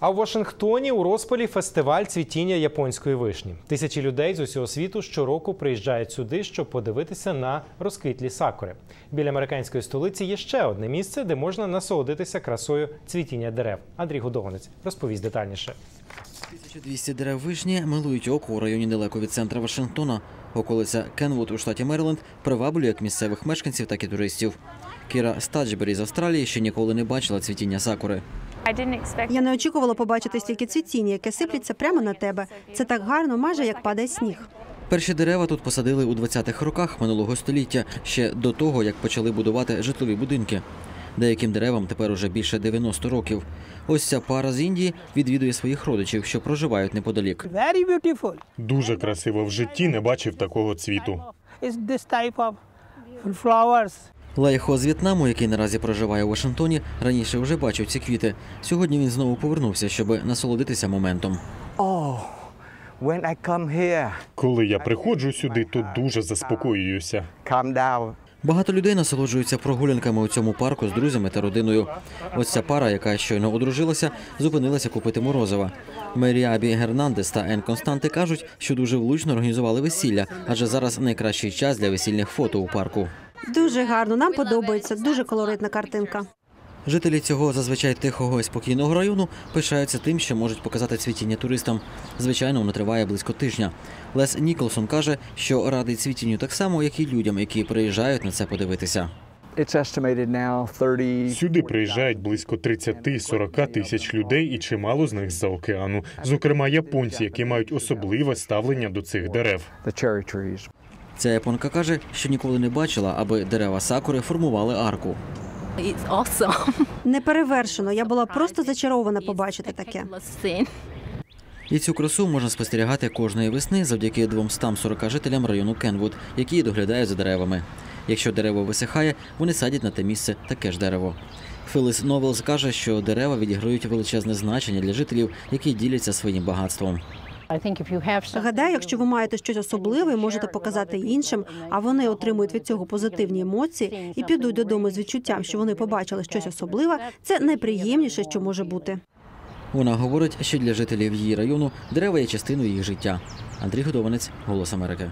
А в Вашингтоні у розпалі фестиваль цвітіння японської вишні. Тисячі людей з усього світу щороку приїжджають сюди, щоб подивитися на розквітлі сакури. Біля американської столиці є ще одне місце, де можна насолодитися красою цвітіння дерев. Андрій Гудованець розповість детальніше. 1200 дерев вишні милують око у районі недалеко від центра Вашингтона. Околиця Кенвуд у штаті Мериленд приваблює як місцевих мешканців, так і туристів. Кіра Стаджбері з Австралії ще ніколи не бачила цвітіння сакури. Я не очікувала побачити стільки цвітіння, яке сиплеться прямо на тебе. Це так гарно, майже як падає сніг. Перші дерева тут посадили у 20-х роках минулого століття, ще до того, як почали будувати житлові будинки. Деяким деревам тепер уже більше 90 років. Ось ця пара з Індії відвідує своїх родичів, що проживають неподалік. Дуже красиво в житті не бачив такого цвіту. Лайхо з В'єтнаму, який наразі проживає у Вашингтоні, раніше вже бачив ці квіти. Сьогодні він знову повернувся, щоб насолодитися моментом. Oh, when I come here, Коли я приходжу сюди, то дуже заспокоююся. calm down. Багато людей насолоджуються прогулянками у цьому парку з друзями та родиною. Ось ця пара, яка щойно одружилася, зупинилася купити морозива. Мері Абі Гернандес та Ен Константи кажуть, що дуже влучно організували весілля, адже зараз найкращий час для весільних фото у парку. Дуже гарно, нам подобається, дуже колоритна картинка. Жителі цього зазвичай тихого і спокійного району пишаються тим, що можуть показати цвітіння туристам. Звичайно, воно триває близько тижня. Лес Ніколсон каже, що радий цвітінню так само, як і людям, які приїжджають на це подивитися. It's estimated now 30. Сюди приїжджають близько 30-40 тисяч людей, і чимало з них з-за океану. Зокрема, японці, які мають особливе ставлення до цих дерев. Ця японка каже, що ніколи не бачила, аби дерева сакури формували арку. it's awesome. Не перевершено. Я була просто зачарована побачити таке. І цю красу можна спостерігати кожної весни завдяки 240 жителям району Кенвуд, які доглядають за деревами. Якщо дерево висихає, вони садять на те місце таке ж дерево. Філіс Новелс каже, що дерева відіграють величезне значення для жителів, які діляться своїм багатством. Гадаю, якщо ви маєте щось особливе, можете показати іншим, а вони отримують від цього позитивні емоції і підуть додому з відчуттям, що вони побачили щось особливе. Це найприємніше, що може бути. Вона говорить, що для жителів її району дерева є частиною їх життя. Андрій Годованець, Голос Америки.